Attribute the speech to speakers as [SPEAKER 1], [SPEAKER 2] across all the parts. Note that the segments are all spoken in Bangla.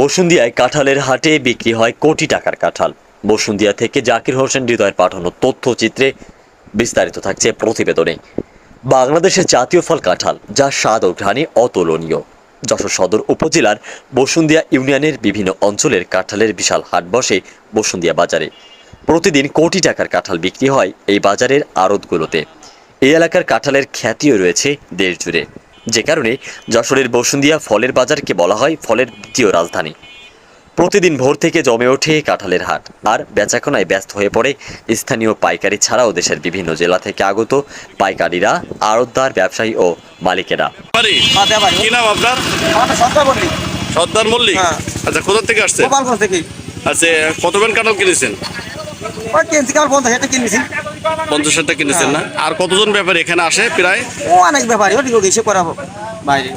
[SPEAKER 1] বসুন্দিয়ায় কাঁঠালের হাটে বিক্রি হয় কোটি টাকার কাঁঠাল। বসুন্দিয়া থেকে জাকির হোসেন হৃদয়ের পাঠানো তথ্যচিত্রে বিস্তারিত থাকছে প্রতিবেদনে। বাংলাদেশের জাতীয় ফল কাঁঠাল, যা স্বাদ ও ঘ্রাণে অতুলনীয়। যশোর সদর উপজেলার বসুন্দিয়া ইউনিয়নের বিভিন্ন অঞ্চলের কাঁঠালের বিশাল হাট বসে বসুন্দিয়া বাজারে। প্রতিদিন কোটি টাকার কাঁঠাল বিক্রি হয় এই বাজারের আড়তগুলোতে। এই এলাকার কাঁঠালের খ্যাতিও রয়েছে দেশ জুড়ে যে কারণে যশোরের বসুন্দিয়া ফলের বাজারকে বলা হয় ফলের দ্বিতীয় রাজধানী। প্রতিদিন ভোর থেকে জমে ওঠে কাঁঠালের হাট আর বেচাকেনায় ব্যস্ত হয়ে পড়ে স্থানীয় পাইকারি ছাড়াও দেশের বিভিন্ন জেলা থেকে আগত পাইকারিরা আড়তদার ব্যবসায়ী ও মালিকেরা।
[SPEAKER 2] কি নাম আপনার? সর্দার মল্লিক।
[SPEAKER 3] হ্যাঁ।
[SPEAKER 2] আচ্ছা কোথা থেকে আসছে আচ্ছা কত ব্যান কাঁঠাল কিনেছেন?
[SPEAKER 3] কিনছি কাল পঞ্চাশ কিনেছি।
[SPEAKER 2] পঞ্চাশ টাকা কিনেছেন না? আর কতজন ব্যাপারী এখানে আসে প্রায়?
[SPEAKER 3] অনেক ওটি সে করাবো বাইরে।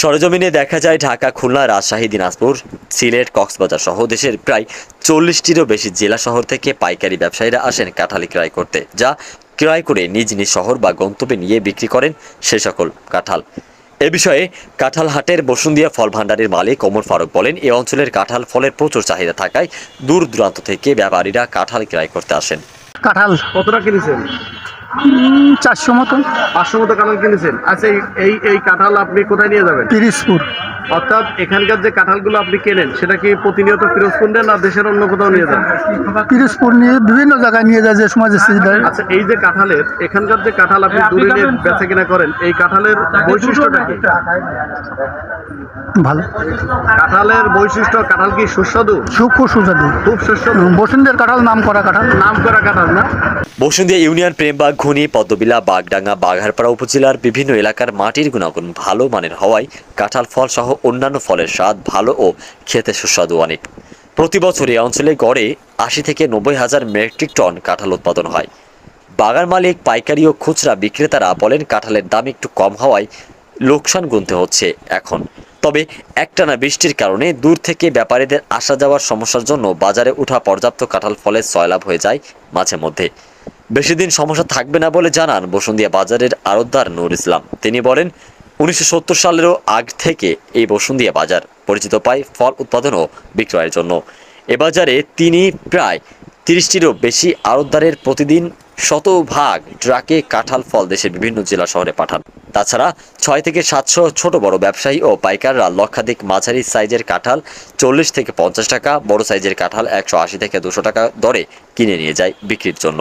[SPEAKER 1] সরজমিনে দেখা যায় ঢাকা খুলনা রাজশাহী দিনাজপুর সিলেট কক্সবাজার সহ দেশের প্রায় চল্লিশটিরও বেশি জেলা শহর থেকে পাইকারি ব্যবসায়ীরা আসেন কাঁঠালি ক্রয় করতে যা ক্রয় করে নিজ নিজ শহর বা গন্তব্যে নিয়ে বিক্রি করেন সে সকল কাঁঠাল। এ বিষয়ে কাঁঠাল হাটের বসুন্দিয়া ফল ভাণ্ডারের মালিক ওমর ফারুক বলেন এই অঞ্চলের কাঁঠাল ফলের প্রচুর চাহিদা থাকায় দূর দূরান্ত থেকে ব্যাপারীরা কাঁঠাল ক্রয় করতে আসেন।
[SPEAKER 4] কাঁঠাল।
[SPEAKER 5] কতটা কিনেছেন?
[SPEAKER 4] চারশো মতো।
[SPEAKER 5] পাঁচশো মতো কাঁঠাল কিনেছেন। আচ্ছা এই- এই এই কাঁঠাল আপনি কোথায় নিয়ে যাবেন?
[SPEAKER 4] পিরিজপুর
[SPEAKER 5] অর্থাৎ এখানকার যে কাঁঠালগুলো আপনি কেনেন সেটা কি প্রতিনিয়ত ফিরোজপুর নেন না দেশের অন্য কোথাও নিয়ে যান?
[SPEAKER 4] পিরিজপুর নিয়ে বিভিন্ন জায়গায় নিয়ে যায় যে সময় যে
[SPEAKER 5] আচ্ছা এই যে কাঁঠালের এখানকার যে কাঁঠাল আপনি দূরে নিয়ে বেচা কিনা করেন এই কাঁঠালের বৈশিষ্ট্যটা কি?
[SPEAKER 4] ভালো।
[SPEAKER 5] কাঁঠালের বৈশিষ্ট্য কাঁঠাল কি সুস্বাদু?
[SPEAKER 4] সূক্ষ্ম সুস্বাদু।
[SPEAKER 5] খুব সুস্বাদু।
[SPEAKER 4] বসুন্ধের কাঁঠাল নাম করা কাঁঠাল।
[SPEAKER 5] নাম করা কাঁঠাল না?
[SPEAKER 1] বসুন্ধিয়া ইউনিয়ন প্রেমবাগ ঘুনি পদ্মবিলা, বাগডাঙ্গা, বাঘারপাড়া উপজেলার বিভিন্ন এলাকার মাটির গুণাগুণ ভালো মানের হওয়ায় কাঁঠাল ফল সহ অন্যান্য ফলের স্বাদ ভালো ও খেতে সুস্বাদু অনেক। প্রতি বছর এই অঞ্চলে গড়ে আশি থেকে নব্বই হাজার মেট্রিক টন কাঁঠাল উৎপাদন হয়। বাগান মালিক পাইকারি ও খুচরা বিক্রেতারা বলেন, কাঁঠালের দাম একটু কম হওয়ায় লোকসান গুনতে হচ্ছে এখন। তবে একটানা বৃষ্টির কারণে দূর থেকে ব্যাপারীদের আসা যাওয়ার সমস্যার জন্য বাজারে ওঠা পর্যাপ্ত কাঁঠাল ফলের সয়লাভ হয়ে যায় মাঝে মধ্যে। বেশি দিন সমস্যা থাকবে না বলে জানান বসুন্দিয়া বাজারের আড়তদার নূর ইসলাম। তিনি বলেন, উনিশশো সত্তর সালেরও আগ থেকে এই বসুন্দিয়া বাজার পরিচিত পায় ফল উৎপাদন ও বিক্রয়ের জন্য। এ বাজারে তিনি প্রায় তিরিশটিরও বেশি আড়তদারের প্রতিদিন শতভাগ ট্রাকে কাঁঠাল ফল দেশের বিভিন্ন জেলা শহরে পাঠান। তাছাড়া ছয় থেকে সাতশো ছোট বড় ব্যবসায়ী ও পাইকাররা লক্ষাধিক মাঝারি সাইজের কাঁঠাল চল্লিশ থেকে পঞ্চাশ টাকা, বড় সাইজের কাঁঠাল একশো আশি থেকে দুশো টাকা দরে কিনে নিয়ে যায় বিক্রির জন্য।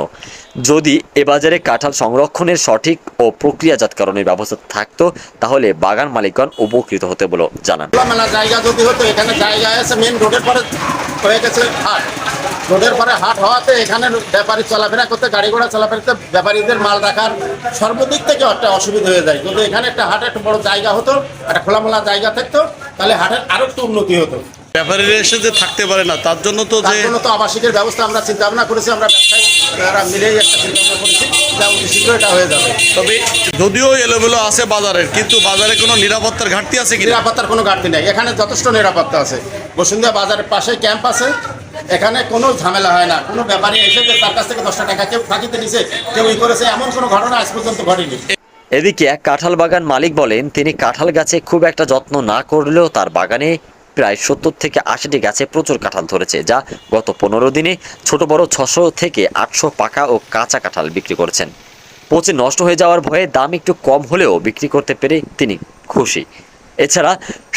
[SPEAKER 1] যদি এ বাজারে কাঁঠাল সংরক্ষণের সঠিক ও প্রক্রিয়াজাতকরণের ব্যবস্থা থাকতো, তাহলে বাগান মালিকগণ উপকৃত হতে বলে জানান।
[SPEAKER 6] জায়গা যদি হতো, এখানে জায়গা আছে মেন রোডের পরে হয়ে গেছে রোডের পরে হাট হওয়াতে এখানে ব্যাপারী চলাফেরা করতে গাড়ি ঘোড়া চলাফেরাতে ব্যাপারীদের মাল রাখার সর্বদিক থেকে একটা অসুবিধা হয়ে যায়। যদি এখানে একটা হাটে একটা বড় জায়গা হতো একটা খোলামেলা জায়গা থাকতো তাহলে হাটের আরও একটু উন্নতি হতো।
[SPEAKER 2] ব্যাপারীরা এসে যে থাকতে পারে না তার জন্য তো
[SPEAKER 6] তার
[SPEAKER 2] যে
[SPEAKER 6] জন্য তো আবাসিকের ব্যবস্থা আমরা চিন্তা ভাবনা করেছি আমরা ব্যবসায়ীরা মিলেই একটা চিন্তা ভাবনা করেছি যা অতি শীঘ্র এটা হয়ে যাবে।
[SPEAKER 2] তবে যদিও এলোমেলো আছে বাজারের কিন্তু বাজারে কোনো নিরাপত্তার ঘাটতি আছে কি
[SPEAKER 6] নিরাপত্তার কোনো ঘাটতি নেই। এখানে যথেষ্ট নিরাপত্তা আছে। বসুন্ধরা বাজারের পাশে ক্যাম্প আছে এখানে কোনো ঝামেলা হয় না। কোনো ব্যাপারী এসে যে তার কাছ থেকে দশটা টাকা কেউ ফাঁকিতে নিছে, কেউ ই করেছে, এমন কোনো ঘটনা আজ পর্যন্ত ঘটেনি।
[SPEAKER 1] এদিকে এক কাঁঠাল বাগান মালিক বলেন, তিনি কাঁঠাল গাছে খুব একটা যত্ন না করলেও তার বাগানে প্রায় সত্তর থেকে আশিটি গাছে প্রচুর কাঁঠাল ধরেছে, যা গত পনেরো দিনে ছোট বড় ছশো থেকে আটশো পাকা ও কাঁচা কাঁঠাল বিক্রি করেছেন। পচে নষ্ট হয়ে যাওয়ার ভয়ে দাম একটু কম হলেও বিক্রি করতে পেরে তিনি খুশি। এছাড়া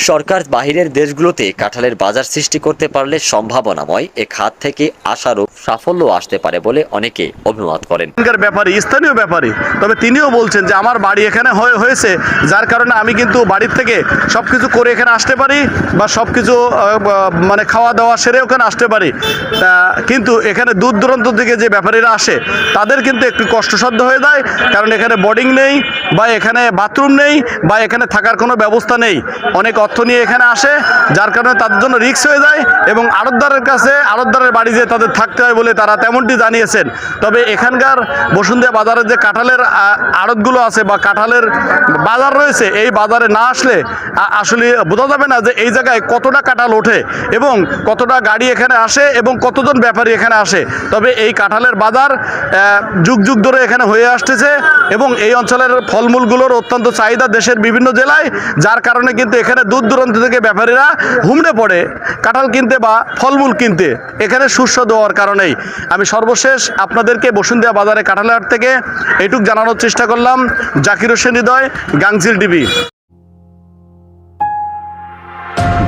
[SPEAKER 1] সরকার বাহিরের দেশগুলোতে কাঁঠালের বাজার সৃষ্টি করতে পারলে সম্ভাবনাময় এ খাত থেকে আশারও সাফল্য আসতে পারে বলে অনেকে অভিমত করেন।
[SPEAKER 5] এখানকার ব্যাপারী, স্থানীয় ব্যাপারী, তবে তিনিও বলছেন যে আমার বাড়ি এখানে হয়ে হয়েছে, যার কারণে আমি কিন্তু বাড়ির থেকে সব কিছু করে এখানে আসতে পারি বা সব কিছু মানে খাওয়া দাওয়া সেরে ওখানে আসতে পারি। কিন্তু এখানে দূর দূরান্ত থেকে যে ব্যাপারীরা আসে, তাদের কিন্তু একটু কষ্টসাধ্য হয়ে যায়, কারণ এখানে বোর্ডিং নেই বা এখানে বাথরুম নেই বা এখানে থাকার কোনো ব্যবস্থা নেই। অনেক অর্থ নিয়ে এখানে আসে, যার কারণে তাদের জন্য রিক্স হয়ে যায় এবং আড়তদারের কাছে আড়তদারের বাড়ি যে তাদের থাকতে হয় বলে তারা তেমনটি জানিয়েছেন। তবে এখানকার বসুন্ধিয়া বাজারের যে কাঁঠালের আড়তগুলো আছে বা কাঁঠালের বাজার রয়েছে, এই বাজারে না আসলে আসলে বোঝা যাবে না যে এই জায়গায় কতটা কাঁঠাল ওঠে এবং কতটা গাড়ি এখানে আসে এবং কতজন ব্যাপারী এখানে আসে। তবে এই কাঁঠালের বাজার যুগ যুগ ধরে এখানে হয়ে আসতেছে এবং এই অঞ্চলের ফলমূলগুলোর অত্যন্ত চাহিদা দেশের বিভিন্ন জেলায়, যার কারণে কারণে কিন্তু এখানে দূর দূরান্ত থেকে ব্যাপারীরা হুমড়ে পড়ে, কাঁঠাল কিনতে বা ফলমূল কিনতে। এখানে সুস্বাদু হওয়ার কারণেই। আমি সর্বশেষ আপনাদেরকে বসুন্ধিয়া বাজারে কাঁঠালের হাট থেকে এটুক জানানোর চেষ্টা করলাম। জাকির হোসেন হৃদয় গাংজিল টিভি।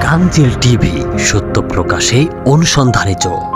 [SPEAKER 1] গাংজেল টিভি, সত্য প্রকাশে অনুসন্ধানী চোখ।